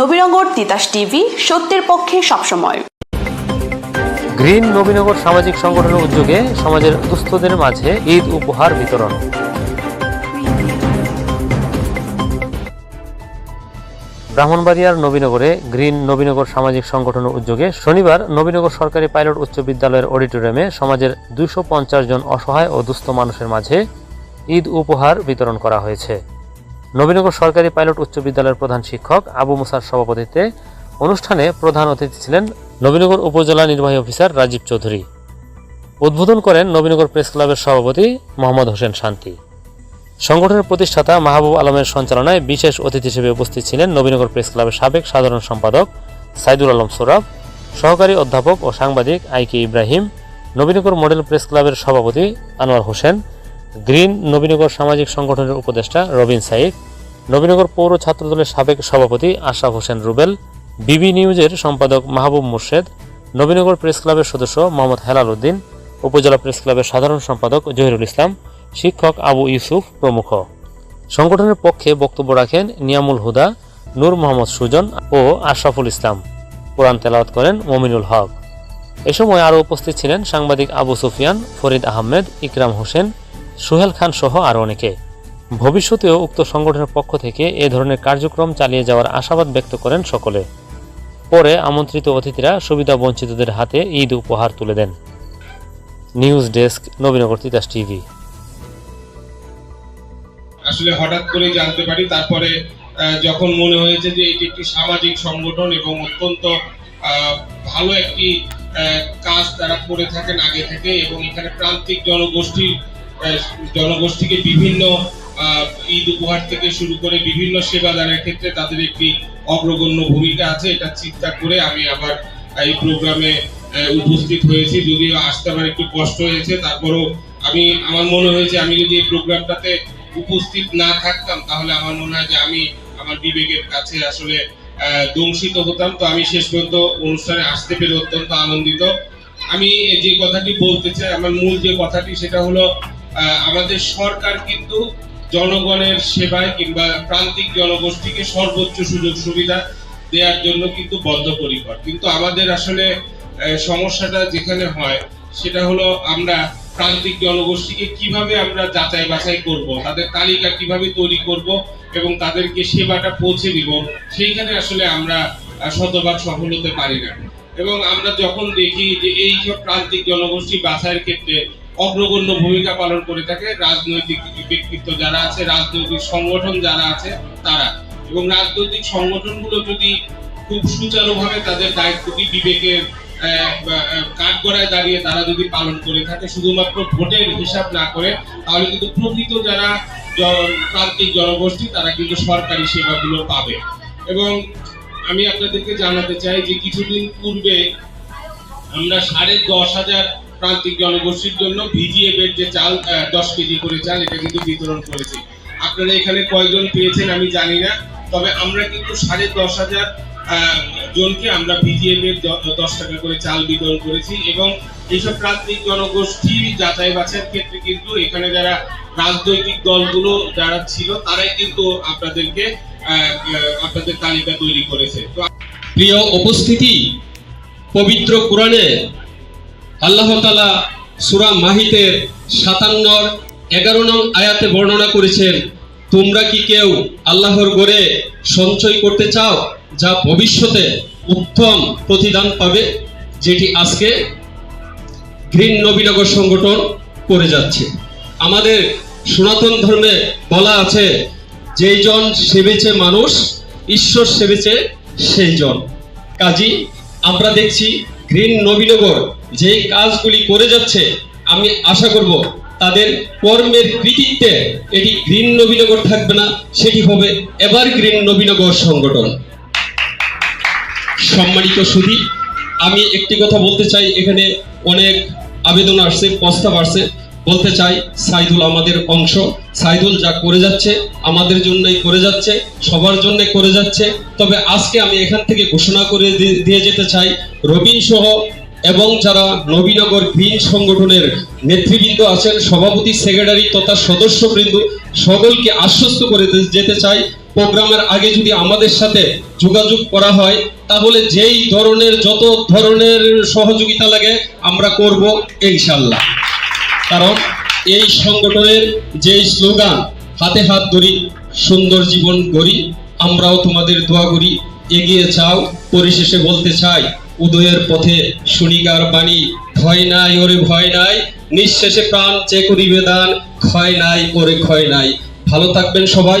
Nabinagar Titas TV, সত্যের পক্ষে সবসময়। গ্রিন নবীনগর সামাজিক সংগঠনের উদ্যোগে সমাজের দুস্থদের মাঝে ঈদ উপহার বিতরণ। ব্রাহ্মণবাড়িয়ার নবীনগরে গ্রিন নবীনগর সামাজিক সংগঠনের উদ্যোগে শনিবার নবীনগর সরকারি পাইলট উচ্চ বিদ্যালয়ের অডিটোরিয়ামে সমাজের পঞ্চাশ জন অসহায় ও দুস্থ মানুষের মাঝে ঈদ উপহার বিতরণ করা হয়েছে। নবীনগর সরকারি পাইলট উচ্চ বিদ্যালয়ের প্রধান শিক্ষক আবু মুসার সভাপতিত্বে অনুষ্ঠানে প্রধান অতিথি ছিলেন নবীনগর উপজেলা নির্বাহী অফিসার রাজীব চৌধুরী। উদ্বোধন করেন নবীনগর প্রেস ক্লাবের সভাপতি মোহাম্মদ হোসেন শান্তি। সংগঠনের প্রতিষ্ঠাতা মাহবুব আলমের সঞ্চালনায় বিশেষ অতিথি হিসেবে উপস্থিত ছিলেন নবীনগর প্রেস ক্লাবের সাবেক সাধারণ সম্পাদক সাইদুল আলম সোরাব সহকারী অধ্যাপক ও সাংবাদিক আইকে ইব্রাহিম, নবীনগর মডেল প্রেস ক্লাবের সভাপতি আনোয়ার হোসেন গ্রিন নবীনগর সামাজিক সংগঠনের উপদেষ্টা রবিন সাইদ নবীনগর পৌর ছাত্রদলের সাবেক সভাপতি আশরাফ হোসেন রুবেল, বিবি নিউজের সম্পাদক মাহবুব মুর্শেদ, নবীনগর প্রেস ক্লাবের সদস্য মোহাম্মদ হেলাল উদ্দিন, উপজেলা প্রেস ক্লাবের সাধারণ সম্পাদক জহিরুল ইসলাম, শিক্ষক আবু ইউসুফ প্রমুখ। সংগঠনের পক্ষে বক্তব্য রাখেন নিয়ামুল হুদা, নূর মোহাম্মদ সুজন ও আশরাফুল ইসলাম। কোরআন তেলাওয়াত করেন মমিনুল হক। এ সময় আরও উপস্থিত ছিলেন সাংবাদিক আবু সুফিয়ান, ফরিদ আহমেদ, ইকরাম হোসেন সোহেল খান সহ আরও অনেকে। ভবিষ্যতেও উক্ত সংগঠনের পক্ষ থেকে এ ধরনের কার্যক্রম চালিয়ে যাওয়ার আশাবাদ ব্যক্ত করেন সকলে। পরে আমন্ত্রিত অতিথিরা সুবিধা বঞ্চিতদের হাতে ঈদ উপহার তুলে দেন। News desk, Nabinagar Titas TV. আসলে হঠাৎ করে জানতে পারি, তারপরে যখন মনে হয়েছে যে এটি একটি সামাজিক সংগঠন এবং অত্যন্ত ভালো একটি কাজ তারা করে থাকেন আগে থেকে এবং এখানে প্রান্তিক জনগোষ্ঠীর জনগোষ্ঠীকে বিভিন্ন ঈদ উপহার থেকে শুরু করে বিভিন্ন সেবাদানের ক্ষেত্রে তাদের একটি অগ্রগণ্য ভূমিকা আছে, এটা চিন্তা করে আমি আবার এই প্রোগ্রামে উপস্থিত হয়েছি। যদিও আসতে আমার একটু কষ্ট হয়েছে, তারপরও আমি, আমার মনে হয়েছে আমি যদি এই প্রোগ্রামটাতে উপস্থিত না থাকতাম, তাহলে আমার মনে হয় যে আমি আমার বিবেকের কাছে আসলে দংশিত হতাম। তো আমি শেষ পর্যন্ত অনুষ্ঠানে আসতে পেরে অত্যন্ত আনন্দিত। আমি যে কথাটি বলতে চাই, আমার মূল যে কথাটি, সেটা হলো আমাদের সরকার কিন্তু জনগণের সেবায় কিংবা প্রান্তিক জনগোষ্ঠীকে সর্বোচ্চ সুযোগ সুবিধা দেওয়ার জন্য কিন্তু বদ্ধপরিকর। কিন্তু আমাদের আসলে সমস্যাটা যেখানে হয়, সেটা হলো আমরা প্রান্তিক জনগোষ্ঠীকে কীভাবে আমরা যাচাই বাছাই করব, তাদের তালিকা কীভাবে তৈরি করব এবং তাদেরকে সেবাটা পৌঁছে দিব, সেইখানে আসলে আমরা শতভাগ সফল হতে পারি না। এবং আমরা যখন দেখি যে এই সব প্রান্তিক জনগোষ্ঠী বাছাইয়ের ক্ষেত্রে অগ্রগণ্য ভূমিকা পালন করে থাকে রাজনৈতিক ব্যক্তিত্ব যারা আছে, রাজনৈতিক সংগঠন যারা আছে, তারা। এবং রাজনৈতিক সংগঠনগুলো যদি খুব সুচারুভাবে তাদের দায়িত্বটি বিবেকের কাঠগড়ায় দাঁড়িয়ে তারা যদি পালন করে থাকে, শুধুমাত্র ভোটের হিসাব না করে, তাহলে কিন্তু প্রকৃত যারা প্রান্তিক জনগোষ্ঠী, তারা কিন্তু সরকারি সেবাগুলো পাবে। এবং আমি আপনাদেরকে জানাতে চাই যে কিছুদিন পূর্বে আমরা সাড়ে দশ হাজার প্রান্তিক জনগোষ্ঠীর জন্য ভিজিএফ এর যে চাল দশ কেজি করে চাল, এটা কিন্তু বিতরণ করেছি। আপনারা এখানে কয়জন পেয়েছেন আমি জানি না, তবে আমরা কিন্তু সাড়ে দশ হাজার জনকে আমরা ভিজিএফ এর দশ টাকা করে চাল বিতরণ করেছি এবং এইসব প্রান্তিক জনগোষ্ঠী যাচাই বাছাইয়ের ক্ষেত্রে কিন্তু এখানে যারা রাজনৈতিক দলগুলো যারা ছিল, তারাই কিন্তু আপনাদেরকে আপনাদের তালিকা তৈরি করেছে। প্রিয় উপস্থিতি, পবিত্র কোরআনে আল্লাহ তালা সুরা মাহিতের সাতান্নর এগারো নং আয়াতে বর্ণনা করেছেন, তোমরা কি কেউ আল্লাহর গড়ে সঞ্চয় করতে চাও যা ভবিষ্যতে উত্তম প্রতিদান পাবে? যেটি আজকে গ্রিন নবীনগর সংগঠন করে যাচ্ছে। আমাদের সনাতন ধর্মে বলা আছে, যেই জন সেবেছে মানুষ, ঈশ্বর সেবেছে সেই জন। কাজী, আমরা দেখছি গ্রিন নবীনগর যে কাজগুলি করে যাচ্ছে, আমি আশা করব তাদের কর্মের কৃতিত্বে এটি গ্রিন নবীনগর থাকবে না, সেটি হবে এবার গ্রিন নবীনগর সংগঠন। সম্মানিত সুধী, আমি একটি কথা বলতে চাই, এখানে অনেক আবেদন আসছে, প্রস্তাব আসছে। বলতে চাই, সাইদুল আমাদের অংশ। সাইদুল যা করে যাচ্ছে, আমাদের জন্যই করে যাচ্ছে, সবার জন্য করে যাচ্ছে। তবে আজকে আমি এখান থেকে ঘোষণা করে দিয়ে যেতে চাই, রবিন সহ এবং যারা নবীনগর গ্রিন সংগঠনের নেতৃবৃন্দ আছেন, সভাপতি, সেক্রেটারি তথা সদস্যবৃন্দ, সকলকে আশ্বস্ত করে যেতে চাই। প্রোগ্রামের আগে যদি আমাদের সাথে যোগাযোগ করা হয়, তাহলে যেই ধরনের, যত ধরনের সহযোগিতা লাগে, আমরা করব, ইনশাল্লাহ। কারণ এই সংগঠনের যে স্লোগান, হাতে হাত ধরি, সুন্দর জীবন গড়ি, আমরাও তোমাদের দোয়া করি, এগিয়ে চাও পরিশেষে বলতে চাই, উদয়ের পথে শুনিকার বাণী, ভয় নাই ওরে ভয় নাই, নিঃশেষে প্রাণ যে করিবে ক্ষয় নাই ওরে ক্ষয় নাই। ভালো থাকবেন সবাই।